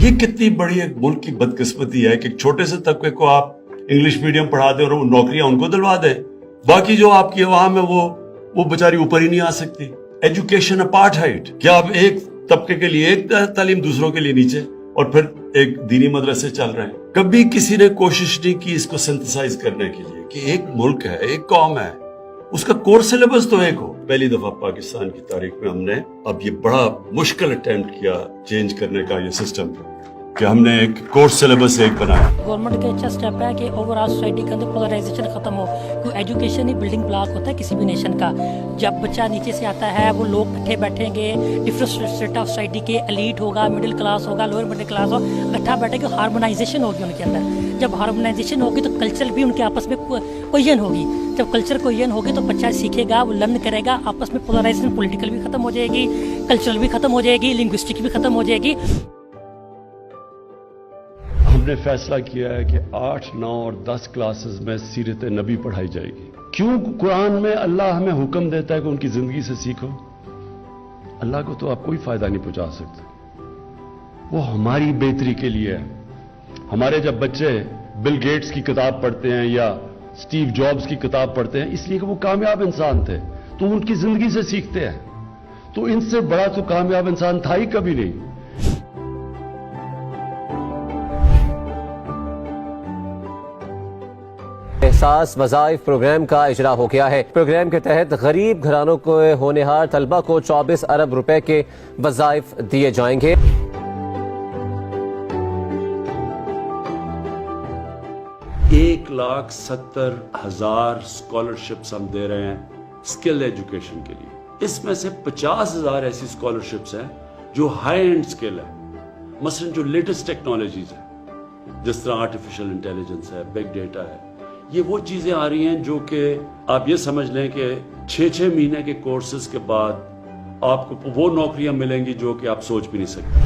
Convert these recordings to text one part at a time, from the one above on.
ये कितनी बड़ी एक मुल्क की बदकिस्मती है कि छोटे से तबके को आप इंग्लिश मीडियम पढ़ा दें और वो नौकरियाँ उनको दिलवा दें। बाकी जो आपकी अवाम है वो वो बेचारी ऊपर ही नहीं आ सकती। एजुकेशन अपार्ट हाइट क्या आप एक तबके के लिए एक तालीम दूसरों के लिए नीचे और फिर एक दीनी मदरसे चल रहे हैं? कभी किसी ने कोशिश नहीं की इसको सिंथेसाइज करने के लिए कि एक मुल्क है, एक कौम है। उसका कोर सिलेबस तो एक हो। पहली दफ़ा पाकिस्तान की तारीख में हमने अब ये बड़ा मुश्किल अटेम्प्ट किया चेंज करने का ये सिस्टम कि हमने एक कोर्स सिलेबस एक बनाया। गवर्नमेंट का अच्छा स्टेप है कि ओवरऑल सोसाइटी के अंदर पोलराइजेशन खत्म हो। क्योंकि एजुकेशन ही बिल्डिंग ब्लॉक होता है किसी भी नेशन का। जब बच्चा नीचे से आता है, वो लोग इकट्ठे बैठेंगे डिफरेंट स्टेट ऑफ़ सोसाइटी के एलीट होगा मिडिल क्लास होगा लोअर मिडिल क्लास होगा, इकट्ठा बैठेंगे हार्मोनाइजेशन होगी उनके अंदर। जब हार्मोनाइजेशन होगी तो कल्चर भी उनके आपस में कोयन होगी। जब कल्चर कोयन होगी तो बच्चा सीखेगा, वो लर्न करेगा, आपस में पोलराइजेशन पॉलिटिकल भी खत्म हो जाएगी कल्चरल भी खत्म हो जाएगी लिंग्विस्टिक भी खत्म हो जाएगी। हमने फैसला किया है कि आठ, नौ और दस क्लासेस में सीरत नबी पढ़ाई जाएगी। क्यों कुरान में अल्लाह हमें हुक्म देता है कि उनकी ज़िंदगी से सीखो? अल्लाह को तो आप कोई फ़ायदा नहीं पहुँचा सकते। वो हमारी बेहतरी के लिए है। हमारे जब बच्चे बिल गेट्स की किताब पढ़ते हैं या स्टीव जॉब्स की किताब पढ़ते हैं, इसलिए कि वो कामयाब इंसान थे तो उनकी ज़िंदगी से सीखते हैं। तो इनसे बड़ा तो कामयाब इंसान था ही कभी नहीं। एहसास वजाइफ प्रोग्राम का इजरा हो गया है। प्रोग्राम के तहत गरीब घरानों को होनहार तलबा को 24 अरब रुपए के वजाइफ दिए जाएँगे। एक लाख सत्तर हज़ार स्कॉलरशिप्स हम दे रहे हैं स्किल एजुकेशन के लिए। इसमें से पचास हज़ार ऐसी स्कॉलरशिप्स हैं जो हाई एंड स्किल है। मसलन जो लेटेस्ट टेक्नोलॉजीज़ है। जिस तरह आर्टिफिशियल इंटेलिजेंस है बिग डेटा है। ये वो चीज़ें आ रही हैं जो कि आप ये समझ लें कि छः छः महीने के कोर्सेज के बाद आपको वो नौकरियाँ मिलेंगी जो कि आप सोच भी नहीं सकते।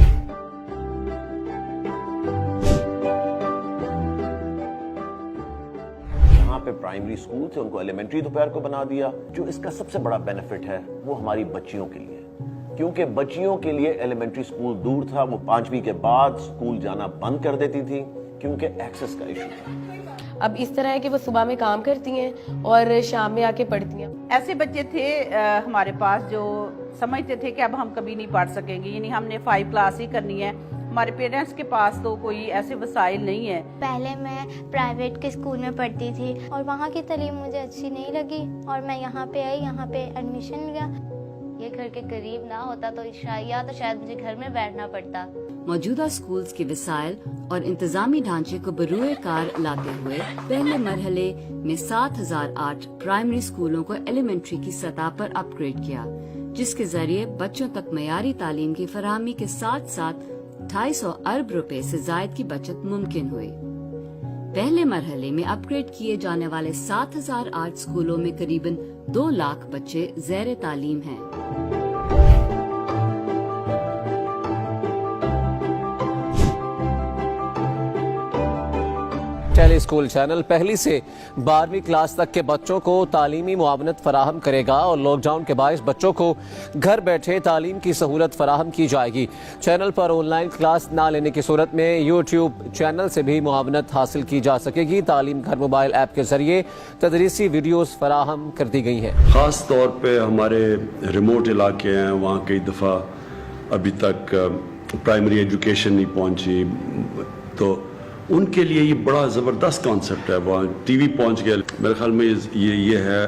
यहाँ पे प्राइमरी स्कूल थे, उनको एलिमेंट्री दोपहर को बना दिया, जो इसका सबसे बड़ा बेनिफिट है वो हमारी बच्चियों के लिए। क्योंकि बच्चियों के लिए एलिमेंट्री स्कूल दूर था, वो पांचवी के बाद स्कूल जाना बंद कर देती थी, क्योंकि एक्सेस का इशू था। अब इस तरह है कि वो सुबह में काम करती हैं और शाम में आके पढ़ती हैं। ऐसे बच्चे थे अ, हमारे पास जो समझते थे कि अब हम कभी नहीं पढ़ सकेंगे। यानी हमने फाइव क्लास ही करनी है। हमारे पेरेंट्स के पास तो कोई ऐसे वसाइल नहीं है। पहले मैं प्राइवेट के स्कूल में पढ़ती थी और वहाँ की तालीम मुझे अच्छी नहीं लगी और मैं यहाँ पे आई यहाँ पे एडमिशन लिया ये घर के करीब ना होता तो या तो शायद मुझे घर में बैठना पड़ता। मौजूदा स्कूल्स के वसाइल और इंतजामी ढांचे को बरूए कार लाते हुए पहले मरहले में 7008 प्राइमरी स्कूलों को एलिमेंट्री की सतह पर अपग्रेड किया, जिसके ज़रिए बच्चों तक मयारी तालीम की फरहमी के साथ साथ 250 अरब रुपए से जायद की बचत मुमकिन हुई। पहले मरहले में अपग्रेड किए जाने वाले 7008 स्कूलों में करीबन दो लाख बच्चे जैर तालीम हैं। टेली स्कूल चैनल पहली से बारहवीं क्लास तक के बच्चों को तालीमी मुआवनत फराहम करेगा और लॉकडाउन के बायस बच्चों को घर बैठे तालीम की सहूलत फराहम की जाएगी। चैनल पर ऑनलाइन क्लास ना लेने की सूरत में यूट्यूब चैनल से भी मुआवनत हासिल की जा सकेगी। तालीम घर मोबाइल ऐप के ज़रिए तदरीसी वीडियोस फराहम कर दी गई हैं। ख़ास तौर पर हमारे रिमोट इलाके हैं, वहाँ कई दफ़ा अभी तक प्राइमरी एजुकेशन नहीं पहुँची। तो उनके लिए ये बड़ा ज़बरदस्त कॉन्सेप्ट है। वहाँ टीवी पहुँच गया। मेरे ख्याल में ये ये है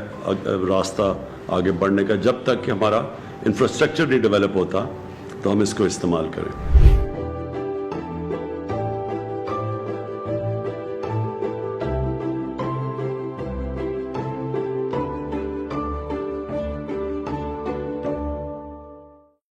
रास्ता आगे बढ़ने का। जब तक कि हमारा इंफ्रास्ट्रक्चर नहीं डेवलप होता तो हम इसको इस्तेमाल करें।